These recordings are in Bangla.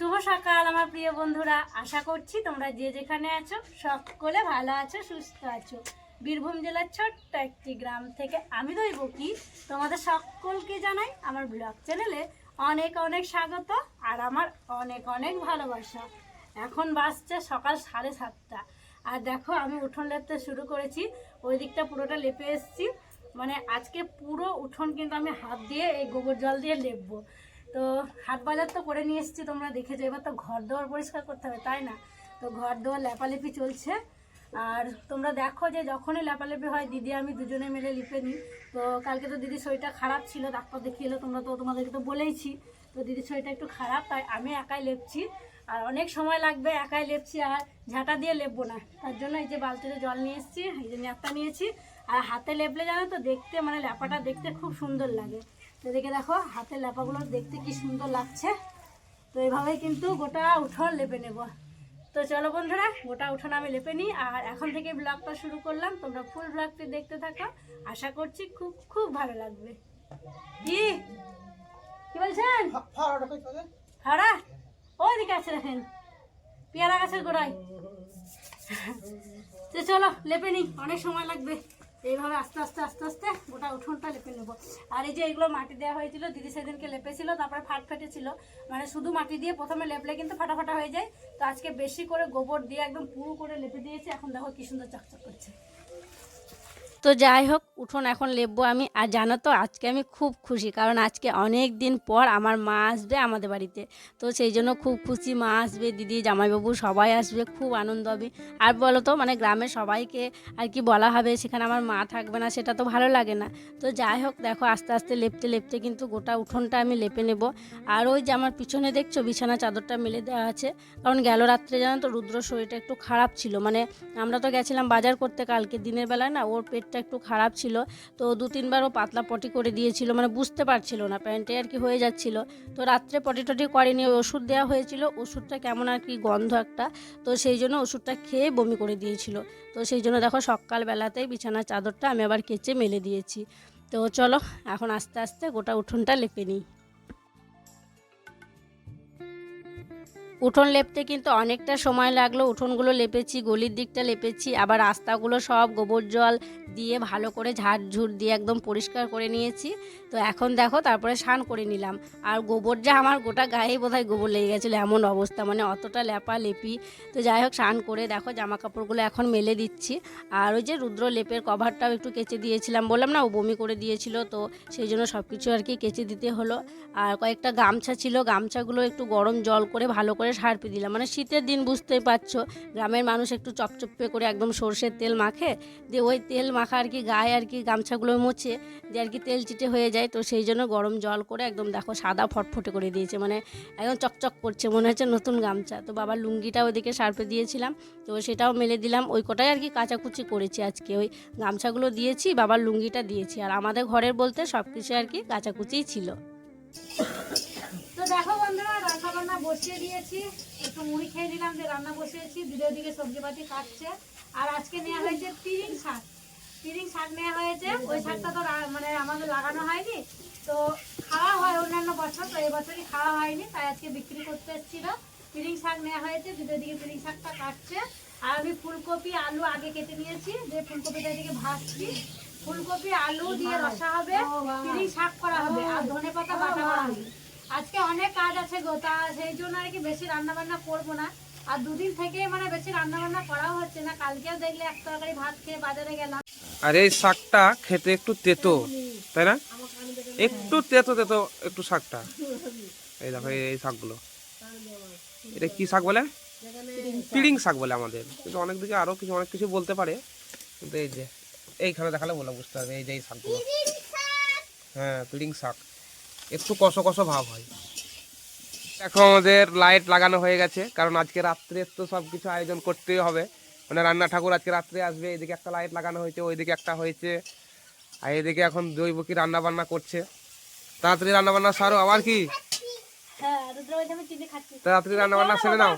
সকাল, আমার প্রিয় বন্ধুরা। আশা করছি তোমরা যে যেখানে আছো, সকলে ভালো আছো, সুস্থ আছো। বীরভূম জেলার ছোট্ট একটি গ্রাম থেকে আমি দইব কি? তোমাদের সকলকে জানাই আমার ব্লগ চ্যানেলে অনেক অনেক স্বাগত আর আমার অনেক অনেক ভালোবাসা। এখন বাসছে সকাল সাড়ে সাতটা। আর দেখো, আমি উঠোন লেপতে শুরু করেছি। ওই দিকটা পুরোটা লেপে এসেছি। মানে আজকে পুরো উঠোন কিন্তু আমি হাত দিয়ে এই গোবর জল দিয়ে লেপবো। তো হাট বাজার তো করে নিয়ে এসেছি, তোমরা দেখেছ এবার তো ঘর দোয়ার পরিষ্কার করতে হবে, তাই না? তো ঘর দোয়ার লেপালেপি চলছে। আর তোমরা দেখো যে যখনই লেপালেপি হয়, দিদি আমি দুজনে মিলে লিপে নিই। তো কালকে তো দিদির শরীরটা খারাপ ছিল, ডাক্তার দেখিয়ে এলো, তোমরা তো তোমাদেরকে তো বলেইছি। তো দিদির শরীরটা একটু খারাপ, তাই আমি একাই লেপছি। আর অনেক সময় লাগবে একাই লেপছি, আর ঝাঁটা দিয়ে লেপবো না। তার জন্য এই যে বালতিতে জল নিয়ে এসেছি, এই যে ন্যাপটা নিয়েছি। আর হাতে লেপলে জানো তো দেখতে মানে ল্যাপাটা দেখতে খুব সুন্দর লাগে। তো দেখে হাতের ল্যাপাগুলো দেখতে কি সুন্দর লাগছে। তো এইভাবেই কিন্তু গোটা উঠোন লেপে নেব। তো চলো বন্ধুরা গোটা উঠোন আমি লেপে নিই। আর এখন থেকে ব্লগটা শুরু করলাম। তোমরা ফুল ব্লগটি দেখতে থাকো। আশা করছি খুব খুব ভালো লাগবে। কি? কি বলছেন? হারা ওইদিকে আছে দেখেন। পেয়ারা গাছের গোড়ায়। তো চলো লেপে নিই। অনেক সময় লাগবে। এইভাবে আস্তে আস্তে আস্তে আস্তে গোটা উঠোনটা লেপে নেব। আর এই যে এগুলো মাটি দেওয়া হয়েছিল, দিদি সেদিনকে লেপেছিল, তারপরে ফাট ফেটেছিল। মানে শুধু মাটি দিয়ে প্রথমে লেপলে কিন্তু ফাটাফাটা হয়ে যায়। তো আজকে বেশি করে গোবর দিয়ে একদম পুরো করে লেপে দিয়েছে। এখন দেখো কি সুন্দর চকচক করছে। তো যাই হোক, উঠোন এখন লেপবো আমি। আর জানো তো, আজকে আমি খুব খুশি, কারণ আজকে অনেক দিন পর আমার মা আসবে আমাদের বাড়িতে। তো সেই জন্য খুব খুশি মা আসবে, দিদি, জামাইবাবু সবাই আসবে, খুব আনন্দ হবে। আর বলো তো মানে গ্রামের সবাইকে আর কি বলা হবে, সেখানে আমার মা থাকবে না, সেটা তো ভালো লাগে না। তো যাই হোক, দেখো, আস্তে আস্তে লেপতে লেপতে কিন্তু গোটা উঠোনটা আমি লেপে নেব। আর ওই যে আমার পিছনে দেখছ, বিছানা চাদরটা মেলে দেওয়া আছে। কারণ গেল রাত্রে জানো তো, রুদ্র শরীরটা একটু খারাপ ছিল। মানে আমরা তো গেছিলাম বাজার করতে কালকে, দিনের বেলায় না, ওর পেটটা একটু খারাপ ছিল, তো দু তিনবারও পাতলা পটি করে দিয়েছিল মানে বুঝতে পারছিল না, প্যান্টে আর কি হয়ে যাচ্ছিল। তো রাত্রে পটি টটি করেনি ওষুধ দেওয়া হয়েছিল, ওষুধটা কেমন আর কি গন্ধ একটা, তো সেই জন্য ওষুধটা খেয়ে বমি করে দিয়েছিল। তো সেই জন্য দেখো সকালবেলাতেই বিছানার চাদরটা আমি আবার কেচে মেলে দিয়েছি। তো চলো, এখন আস্তে আস্তে গোটা উঠোনটা লেপে নিই। উঠোন লেপতে কিন্তু অনেকটা সময় লাগল। উঠোনগুলো লেপেছি, গলির দিকটা লেপেছি, আবার রাস্তাগুলো সব গোবর জল দিয়ে ভালো করে ঝাড় ঝুড় দিয়ে একদম পরিষ্কার করে নিয়েছি। তো এখন দেখো তারপরে স্নান করে নিলাম। আর গোবর যা আমার গোটা গায়ে বোধহয় গোবর লেগে গেছিল, এমন অবস্থা মানে অতটা লেপা লেপি তো যাই হোক, স্নান করে দেখো জামা কাপড়গুলো এখন মেলে দিচ্ছি। আর ওই যে রুদ্র লেপের কভারটাও একটু কেচে দিয়েছিলাম। বললাম না, ও বমি করে দিয়েছিল, তো সেই জন্য সব কিছু আর কি কেচে দিতে হলো। আর কয়েকটা গামছা ছিল, গামছাগুলো একটু গরম জল করে ভালো করে সারপে দিলাম। মানে শীতের দিন বুঝতেই পারছ, গ্রামের মানুষ একটু চপচপে করে একদম সর্ষের তেল মাখে, দিয়ে ওই তেল মাখা আর কি গায়ে আর কি গামছাগুলো মুছে, দিয়ে আর কি তেল চিটে হয়ে যায়। তো সেই জন্য গরম জল করে একদম দেখো সাদা ফটফটে করে দিয়েছে মানে একদম চকচক করছে, মনে হচ্ছে নতুন গামছা। তো বাবার লুঙ্গিটা ওদিকে সারপে দিয়েছিলাম, তো সেটাও মেলে দিলাম। ওই কটাই আর কি কাচাকুচি করেছি আজকে, ওই গামছাগুলো দিয়েছি, বাবার লুঙ্গিটা দিয়েছি। আর আমাদের ঘরের বলতে সব কিছু আর কি কাচাকুচিই ছিল। তো দেখো বন্ধুরা রান্না বসিয়ে দিয়েছি। একটু মুড়ি খেয়ে দিলাম যে রান্না বসিয়েছি। দুটো দিকে সবজি পাতি কাটছে। আর আজকে নেওয়া হয়েছে পিরিং শাক। পিরিং শাক নেওয়া হয়েছে। ওই শাকটা তো মানে আমাদের লাগানো হয়নি। তো খাওয়া হয় অন্যান্য বছর তো এই বছরই খাওয়া হয়নি। তাই আজকে বিক্রি করতে এসেছিল। পিরিং শাক নেওয়া হয়েছে। দুটো দিকে পিরিং শাকটা কাটছে। আর আমি ফুলকপি আলু আগে কেটে নিয়েছি। যে ফুলকপিটা এদিকে ভাজছি। ফুলকপি আলু দিয়ে রসা হবে। পিরিং শাক করা হবে। আর ধনে পাতা বাটা করা হবে। আজকে অনেক কাজ আছে গো তা সেই জন্য আর কি বেশি রান্না বান্না করব না। আর দুদিন থেকে মানে বেশি রান্না বান্না করাও হচ্ছে না কালকেও দেখলে এক তরকারি ভাত খেয়ে বাজারে গেলাম। আর এই শাকটা খেতে একটু তেতো তাই না? একটু তেতো তেতো একটু শাকটা। এই দেখো এই- এই শাকগুলো। এটা কি শাক বলে? পিড়িং শাক বলে আমাদের। কিন্তু অনেক দিকে আরও কিছু অনেক কিছু বলতে পারে। কিন্তু এই যে এইখানে দেখালে বলে বুঝতে হবে এই যে এই শাকগুলো। হ্যাঁ পিড়িং শাক। একটু কষো কষো ভাব হয়। এখন আমাদের লাইট লাগানো হয়ে গেছে কারণ আজকে রাত্রে তো সব কিছু আয়োজন করতেই হবে। মানে রান্না ঠাকুর আজকে রাত্রে আসবে এদিকে একটা লাইট লাগানো হয়েছে ওইদিকে একটা হয়েছে আর এদিকে এখন দৈবকী রান্না বান্না করছে। তাড়াতাড়ি রান্না বান্না সারো আবার কি? হ্যাঁ তাড়াতাড়ি রান্না বান্না সেরে নাও।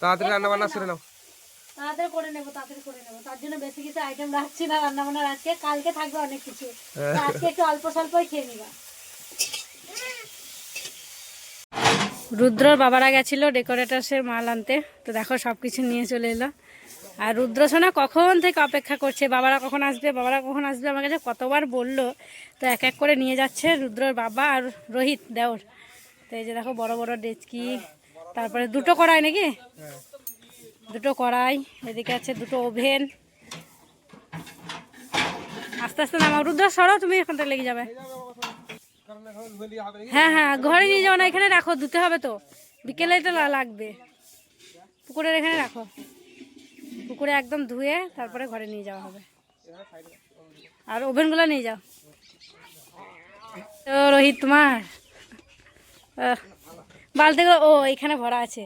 তাড়াতাড়ি রান্না বান্না সেরে নাও। তাড়াতাড়ি করে নেব তাড়াতাড়ি করে নেব। তার জন্য বেশি কিছু আইটেম রাখছি না রান্না আজকে কালকে থাকবে অনেক কিছু। আজকে একটু অল্প স্বল্পই খেয়ে নিবা। রুদ্রর বাবারা গেছিল ডেকোরেটার্সের মাল আনতে। তো দেখো সব কিছু নিয়ে চলে এলো। আর রুদ্র সোনা কখন থেকে অপেক্ষা করছে? বাবারা কখন আসবে? বাবারা কখন আসবে? আমার কাছে কতবার বলল। তো এক এক করে নিয়ে যাচ্ছে রুদ্রর বাবা আর রোহিত দেওর। তো এই যে দেখো বড় বড় ডেচকি। তারপরে দুটো কড়াই নাকি? দুটো কড়াই। এদিকে আছে দুটো ওভেন। আস্তে আস্তে নামাও। রুদ্র, সরো, তুমি এখানটা লেগে যাবে। হ্যাঁ হ্যাঁ ঘরে নিয়ে যাও না, এখানে রাখো, ধুতে হবে তো। বিকেলে তো লাগবে। পুকুরের এখানে রাখো। পুকুরে একদম ধুয়ে তারপরে ঘরে নিয়ে যাওয়া হবে। আর ওভেনগুলো নিয়ে যাও। তো রোহিত তোমার বালতিগুলো ও, এখানে ভরা আছে।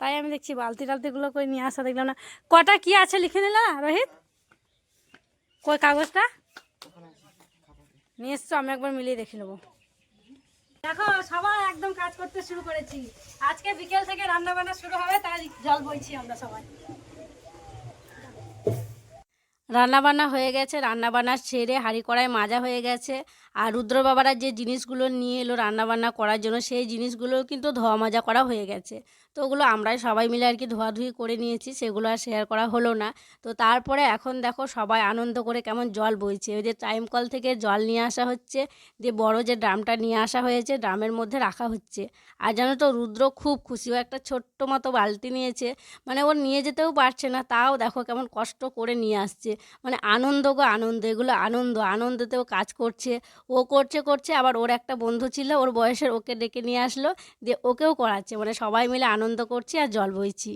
তাই আমি দেখছি বালতি টালতিগুলো করে নিয়ে আসা দেখলাম না। কটা কি আছে লিখে নিলা, রোহিত? কই কাগজটা? নিয়ে এসছো, আমি একবার মিলিয়ে দেখে নেব। দেখো, সবাই একদম কাজ করতে শুরু করেছি। আজকে বিকেল থেকে রান্না বান্না শুরু হবে, তাই জল বইছি আমরা সবাই। রান্নাবান্না হয়ে গেছে, রান্নাবান্না সেরে হাঁড়ি কড়াই মাজা হয়ে গেছে। আর রুদ্র বাবারা যে জিনিসগুলো নিয়ে এলো রান্নাবান্না করার জন্য, সেই জিনিসগুলো কিন্তু ধোয়া মাজা করা হয়ে গেছে। তো ওগুলো আমরাই সবাই মিলে আর কি ধোয়াধুয়ি করে নিয়েছি, সেগুলো আর শেয়ার করা হলো না। তো তারপরে এখন দেখো সবাই আনন্দ করে কেমন জল বইছে। ওই যে টাইম কল থেকে জল নিয়ে আসা হচ্ছে, দিয়ে বড় যে ড্রামটা নিয়ে আসা হয়েছে, ড্রামের মধ্যে রাখা হচ্ছে। আর জানো তো রুদ্র খুব খুশি, ও একটা ছোট্ট মতো বালতি নিয়েছে। মানে ও নিয়ে যেতেও পারছে না, তাও দেখো কেমন কষ্ট করে নিয়ে আসছে। মানে আনন্দ গো আনন্দ, এগুলো আনন্দ, আনন্দতেও কাজ করছে। ও করছে করছে, আবার ওর একটা বন্ধু ছিল, ওর বয়সের ওকে ডেকে নিয়ে আসলো, দিয়ে ওকেও করাচ্ছে মানে সবাই মিলে আনন্দ করছি আর জল বইছি।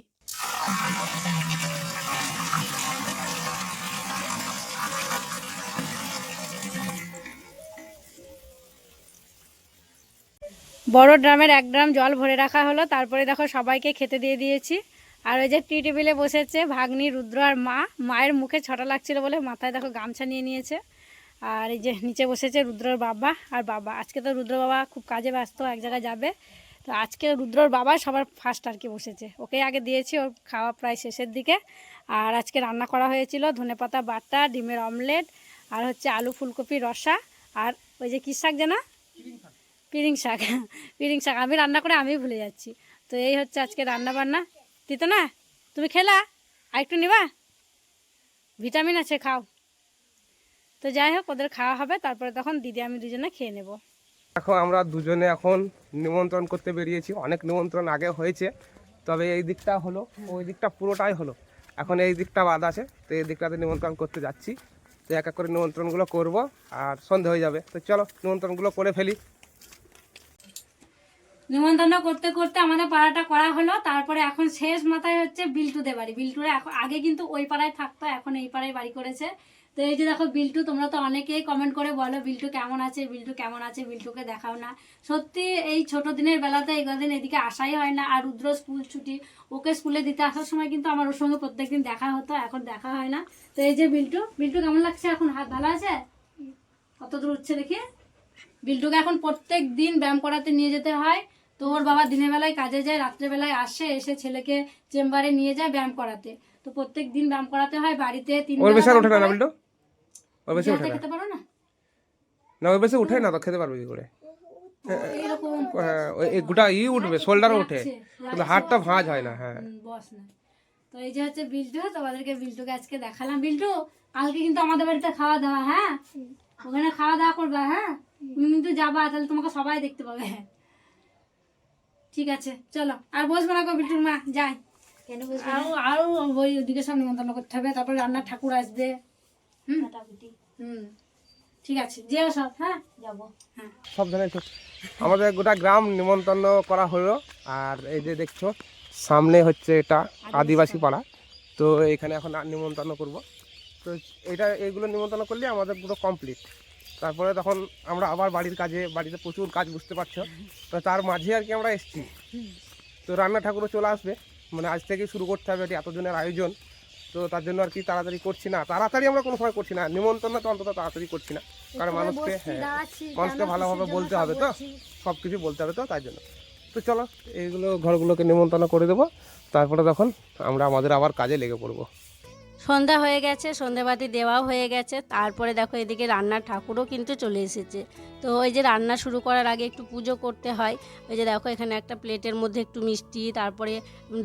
বড় ড্রামের এক ড্রাম জল ভরে রাখা হলো, তারপরে দেখো সবাইকে খেতে দিয়ে দিয়েছি। আর ওই যে টি টেবিলে বসেছে ভাগ্নি, রুদ্র আর মা, মায়ের মুখে ছটা লাগছিল বলে মাথায় দেখো গামছা নিয়ে নিয়েছে। আর এই যে নিচে বসেছে রুদ্রর বাবা আর বাবা। আজকে তো রুদ্র বাবা খুব কাজে ব্যস্ত এক জায়গায় যাবে। তো আজকে রুদ্রর বাবা সবার ফার্স্ট আর কি বসেছে। ওকে আগে দিয়েছি ওর খাওয়া প্রায় শেষের দিকে। আর আজকে রান্না করা হয়েছিল ধনেপাতা বাটা ডিমের অমলেট আর হচ্ছে আলু ফুলকপি রসা আর ওই যে কী শাক জানা পিরিং শাক। পিরিং শাক। আমি রান্না করে আমি ভুলে যাচ্ছি। তো এই হচ্ছে আজকে রান্না বান্না। দিত না তুমি খেলা? আর একটু নিবা? ভিটামিন আছে খাও। তো যাই হোক ওদের খাওয়া হবে তারপরে তখন দিদি আমি দুজনে খেয়ে নেব। এখন আমরা দুজনে এখন নিমন্ত্রণ করতে বেরিয়েছি। অনেক নিমন্ত্রণ আগে হয়েছে তবে এই দিকটা হলো ওই দিকটা পুরোটাই হলো। এখন এই দিকটা বাদ আছে তো এই দিকটাতে নিমন্ত্রণ করতে যাচ্ছি। তো এক এক করে নিমন্ত্রণগুলো করব আর সন্ধে হয়ে যাবে। তো চলো নিমন্ত্রণগুলো করে ফেলি। নিমন্ত্রণ করতে করতে আমাদের পাড়াটা করা হলো তারপরে এখন শেষ মাথায় হচ্ছে বিল্টুদের বাড়ি। বিল্টুরে এখন আগে কিন্তু ওই পাড়ায় থাকতো এখন এই পাড়ায় বাড়ি করেছে। তো এই যে দেখো বিল্টু, তোমরা তো অনেকেই কমেন্ট করে বলো, বিল্টু কেমন আছে, বিল্টু কেমন আছে, বিল্টুকে দেখাও না। সত্যি এই ছোট দিনের বেলাতে এই কদিন এদিকে আসাই হয় না। আর রুদ্র স্কুল ছুটি, ওকে স্কুলে দিতে আসার সময় কিন্তু আমার ওর সঙ্গে প্রত্যেকদিন দেখা হতো, এখন দেখা হয় না। তো এই যে বিল্টু বিল্টু কেমন লাগছে এখন? হাত ভালো আছে? কত দূর উঠছে দেখি। বিল্টুকে এখন প্রত্যেক দিন ব্যায়াম করাতে নিয়ে যেতে হয়। তো ওর বাবা দিনের বেলায় কাজে যায়, রাত্রেবেলায় আসে, এসে ছেলেকে চেম্বারে নিয়ে যায় ব্যায়াম করাতে। তো প্রত্যেক দিন ব্যায়াম করাতে হয় বাড়িতে তিন ওর বেশি ওঠে না বিল্টু ওর বেশি। ওঠে না? খেতে পারো না? না ওর বেশি উঠে না তো খেতে পারবে কি করে? হ্যাঁ ওই গোটা ই উঠবে শোল্ডারও উঠে কিন্তু হাতটা ভাঁজ হয় না হ্যাঁ। বস না। তো এই যে হচ্ছে বিল্টু তোমাদেরকে বিল্টুকে আজকে দেখালাম। বিল্টু কালকে কিন্তু আমাদের বাড়িতে খাওয়া দাওয়া হ্যাঁ? ওখানে খাওয়া দাওয়া করবা হ্যাঁ? তুমি কিন্তু যাবা তাহলে তোমাকে সবাই দেখতে পাবে। ঠিক আছে চলো। আর বসবো না গো বিল্টুর মা যাই। কেন আরও আরও ওই ওদিকে সব নিমন্ত্রণ করতে হবে তারপর রান্নার ঠাকুর আসবে। হুম? হুম। ঠিক আছে যেও সব হ্যাঁ? যাব। হ্যাঁ। সাবধানে থেকো। আমাদের গোটা গ্রাম নিমন্ত্রণ করা হলো আর এই যে দেখছ সামনে হচ্ছে এটা আদিবাসী পাড়া। তো এখানে এখন আর নিমন্ত্রণ করব। তো এটা এইগুলো নিমন্ত্রণ করলে আমাদের পুরো কমপ্লিট তারপরে তখন আমরা আবার বাড়ির কাজে বাড়িতে প্রচুর কাজ বুঝতে পারছ? তো তার মাঝে আর কি আমরা এসছি। তো রান্না ঠাকুরও চলে আসবে। মানে আজ থেকে শুরু করতে হবে এটি এতজনের আয়োজন। তো তার জন্য আর কি তাড়াতাড়ি করছি না। তাড়াতাড়ি আমরা কোনো সময় করছি না। নিমন্ত্রণ তো অন্তত তাড়াতাড়ি করছি না। কারণ মানুষকে হ্যাঁ মানুষকে ভালোভাবে বলতে হবে তো। সব কিছু বলতে হবে তো তাই জন্য। তো চলো এইগুলো ঘরগুলোকে নিমন্ত্রণ করে দেবো। তারপরে তখন আমরা আমাদের আবার কাজে লেগে পড়ব। সন্ধ্যা হয়ে গেছে, সন্ধ্যাবাতি দেওয়াও হয়ে গেছে। তারপরে দেখো এদিকে রান্নার ঠাকুরও কিন্তু চলে এসেছে। তো ওই যে রান্না শুরু করার আগে একটু পুজো করতে হয়। ওই যে দেখো এখানে একটা প্লেটের মধ্যে একটু মিষ্টি, তারপরে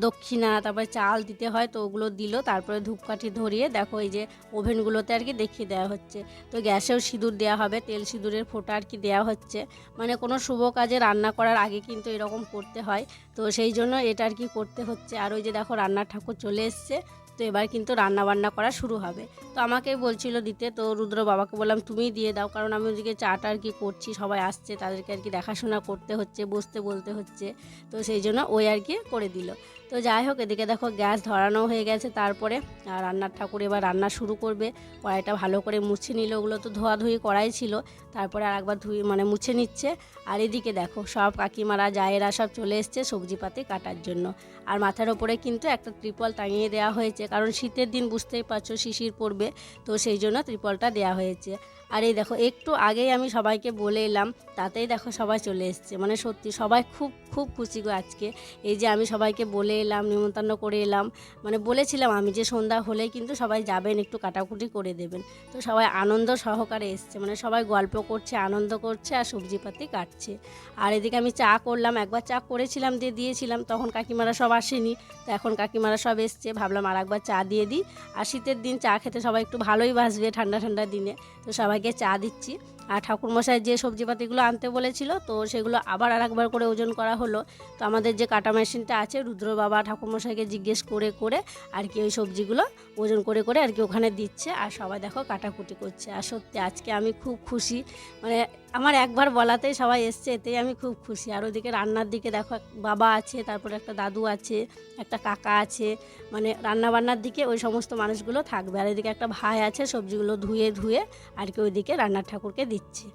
দক্ষিণা, তারপরে চাল দিতে হয়, তো ওগুলো দিল। তারপরে ধূপকাঠি ধরিয়ে দেখো এই যে ওভেনগুলোতে আর কি দেখিয়ে দেওয়া হচ্ছে। তো গ্যাসেও সিঁদুর দেওয়া হবে, তেল সিঁদুরের ফোঁটা আর কি দেওয়া হচ্ছে। মানে কোনো শুভ কাজে রান্না করার আগে কিন্তু এরকম করতে হয়। তো সেই জন্য এটা আর কি করতে হচ্ছে। আর ওই যে দেখো রান্নার ঠাকুর চলে এসছে। তো এবার কিন্তু রান্না বান্না করা শুরু হবে। তো আমাকে বলছিল দিতে, তো রুদ্র বাবাকে বললাম, তুমিই দিয়ে দাও, কারণ আমি ওদিকে চাটা আর কি করছি, সবাই আসছে, তাদেরকে আর কি দেখাশোনা করতে হচ্ছে, বসতে বলতে হচ্ছে। তো সেই জন্য ওই আর কি করে দিল। তো যাই হোক, এদিকে দেখো গ্যাস ধরানো হয়ে গেছে। তারপরে আর রান্নার ঠাকুর এবার রান্না শুরু করবে। কড়াইটা ভালো করে মুছে নিল। ওগুলো তো ধোয়াধুয়ি কড়াই ছিল। তারপরে আর একবার ধুয়ে মানে মুছে নিচ্ছে। আর এদিকে দেখো, সব কাকিমারা, জায়েরা সব চলে এসছে সবজিপাতি কাটার জন্য। আর মাথার ওপরে কিন্তু একটা ত্রিপল টাঙিয়ে দেওয়া হয়েছে। কারণ শীতের দিন বুঝতেই পারছ, শিশির পড়বে। তো সেই জন্য ত্রিপলটা দেওয়া হয়েছে। আর এই দেখো, একটু আগেই আমি সবাইকে বলে এলাম, তাতেই দেখো সবাই চলে এসছে। মানে সত্যি সবাই খুব খুব খুশি গো আজকে। এই যে আমি সবাইকে বলে এলাম, নিমন্ত্রণ করে এলাম। মানে বলেছিলাম আমি যে সন্ধ্যা হলেই কিন্তু সবাই যাবেন, একটু কাটাকুটি করে দেবেন। তো সবাই আনন্দ সহকারে এসছে। মানে সবাই গল্প করছে, আনন্দ করছে আর সবজিপাতি কাটছে। আর এদিকে আমি চা করলাম, একবার চা করেছিলাম দিয়ে দিয়েছিলাম, তখন কাকিমারা সব আসেনি। তো এখন কাকিমারা সব এসছে, ভাবলাম আর একবার চা দিয়ে দিই। আর শীতের দিন চা খেতে সবাই একটু ভালোই বাসবে ঠান্ডা ঠান্ডা দিনে। তো সবাইকে চা দিচ্ছি। আর ঠাকুরমশাই যে সবজিপাতিগুলো আনতে বলেছিল, তো সেগুলো আবার আর একবার করে ওজন করা হলো। তো আমাদের যে কাটা মেশিনটা আছে, রুদ্র বাবা ঠাকুরমশাইকে জিজ্ঞেস করে করে আর কি ওই সবজিগুলো ওজন করে করে আর কি ওখানে দিচ্ছে। আর সবাই দেখো কাটাকুটি করছে। আর সত্যি আজকে আমি খুব খুশি। মানে আমার একবার বলাতেই সবাই এসছে, এতেই আমি খুব খুশি। আর ওইদিকে রান্নার দিকে দেখো বাবা আছে, তারপরে একটা দাদু আছে, একটা কাকা আছে। মানে রান্না বান্নার দিকে ওই সমস্ত মানুষগুলো থাকবে। আর এদিকে একটা ভাই আছে, সবজিগুলো ধুয়ে ধুয়ে আর কি ওইদিকে রান্নার ঠাকুরকে দিচ্ছে।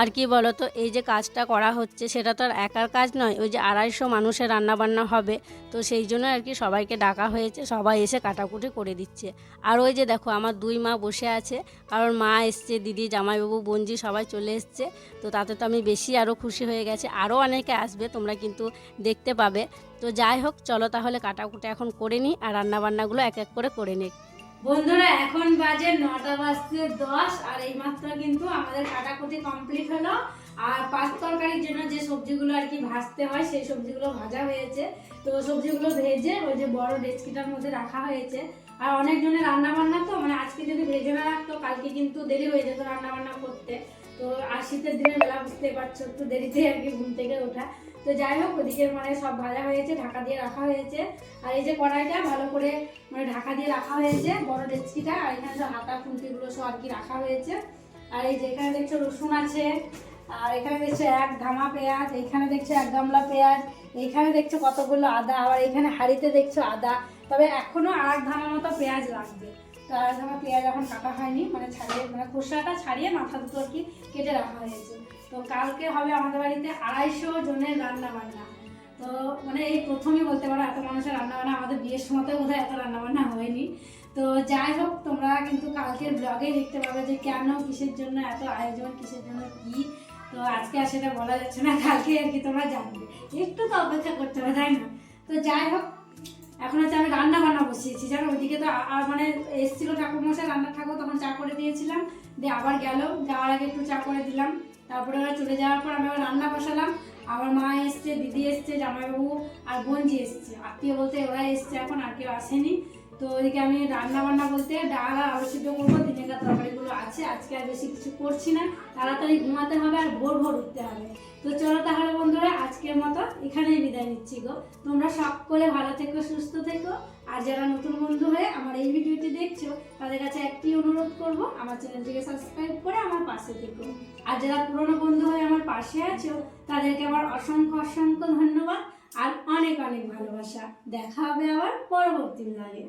আর কি বলো তো এই যে কাজটা করা হচ্ছে, সেটা তো আর একার কাজ নয়, ওই যে আড়াইশো মানুষের রান্নাবান্না হবে, তো সেই জন্য আর কি সবাইকে ডাকা হয়েছে, সবাই এসে কাটাকুটি করে দিচ্ছে। আর ওই যে দেখো, আমার দুই মা বসে আছে কারণ মা এসছে, দিদি, জামাইবাবু, বোনজি সবাই চলে এসছে, তো তাতে তো আমি বেশি আরও খুশি হয়ে গেছে আরও অনেকে আসবে, তোমরা কিন্তু দেখতে পাবে। তো যাই হোক, চলো তাহলে কাটাকুটি এখন করে নিই, আর রান্নাবান্নাগুলো এক এক করে করে নিই। বন্ধুরা, এখন বাজে নটা বাজতে দশ, আর এইমাত্র কিন্তু আমাদের কাটাকুটি কমপ্লিট হলো। আর পাঁচ তরকারির জন্য যে সবজিগুলো আর কি ভাজতে হয়, সেই সবজিগুলো ভাজা হয়েছে। তো সবজিগুলো ভেজে ওই যে বড় ডেচকিটার মধ্যে রাখা হয়েছে। আর অনেকজনের রান্না বান্না তো মানে আজকে যদি ভেজে না রাখতো, কালকে কিন্তু দেরি হয়ে যেত রান্না বান্না করতে। তো আর শীতের দিনের বেলা বুঝতে পারছ, একটু দেরিতে আর কি ঘুম থেকে ওঠা। তো যাই হোক, ওদিকে মানে সব ভাজা হয়েছে ঢাকা দিয়ে রাখা হয়েছে আর এই যে কড়াইটা, ভালো করে মানে ঢাকা দিয়ে রাখা হয়েছে বড় ডেচকিটা আর এখানে সব হাতা খুন্তিগুলো সব আর কি রাখা হয়েছে। আর এই যে এখানে দেখছ রসুন আছে, আর এখানে দেখছ এক ধামা পেঁয়াজ, এখানে দেখছ এক গামলা পেঁয়াজ, এখানে দেখছ কতগুলো আদা, আবার এখানে হাঁড়িতে দেখছ আদা। তবে এখনও আর ধামা মতো পেঁয়াজ লাগবে। তো আর ধামা পেঁয়াজ এখন কাটা হয়নি মানে ছাড়িয়ে মানে খোসাটা ছাড়িয়ে মাথা দুটো আর কি কেটে রাখা হয়েছে। তো কালকে হবে আমাদের বাড়িতে আড়াইশো জনের রান্না বান্না তো মানে এই প্রথমই বলতে পারো, এত মানুষের রান্না বান্না আমাদের বিয়ের সময়তে বোধহয় এত রান্না বান্না হয়নি। তো যাই হোক, তোমরা কিন্তু কালকের ব্লগে দেখতে পাবে যে কেন কিসের জন্য, এত আয়োজন কিসের জন্য, কি? তো আজকে আর সেটা বলা যাচ্ছে না, কালকে আর কি তোমরা জানবে। একটু তো অপেক্ষা করতে হবে, তাই না? তো যাই হোক, এখন হচ্ছে আমি রান্না বান্না বসিয়েছি। জানো, ওইদিকে তো মানে এসেছিল ঠাকুরমশাই, রান্নার ঠাকুর, তখন চা করে দিয়েছিলাম। দিয়ে আবার গেল, যাওয়ার আগে একটু চা করে দিলাম। তারপরে ওরা চলে যাওয়ার পর আমি আবার রান্না বসালাম। আমার মা এসছে, দিদি এসছে, জামাইবাবু আর বোনজি এসছে। আত্মীয় বলতে ওরা এসছে এখন, আর কেউ আসেনি। তো ওইদিকে আমি রান্না বান্না বলতে ডাল আর আলু সিদ্ধ করব দিনেকার তরকারিগুলো আছে, আজকে আর বেশি কিছু করছি না। তাড়াতাড়ি ঘুমাতে হবে আর ভোর ভোর উঠতে হবে। তো চলো তাহলে বন্ধুরা, আজকের মতো এখানেই বিদায় নিচ্ছি গো। তোমরা সকলে ভালো থেকো, সুস্থ থেকো। আর যারা নতুন বন্ধু হয়ে আমার এই ভিডিওটি দেখছ, তাদের কাছে একটি অনুরোধ করব, আমার চ্যানেলটিকে সাবস্ক্রাইব করে আমার পাশে থেকো। আর যারা পুরনো বন্ধু হয়ে আমার পাশে আছো, তাদেরকে আমার অসংখ্য অসংখ্য ধন্যবাদ। আর অনেক অনেক ভালোবাসা। দেখা হবে আবার পরবর্তী লাগে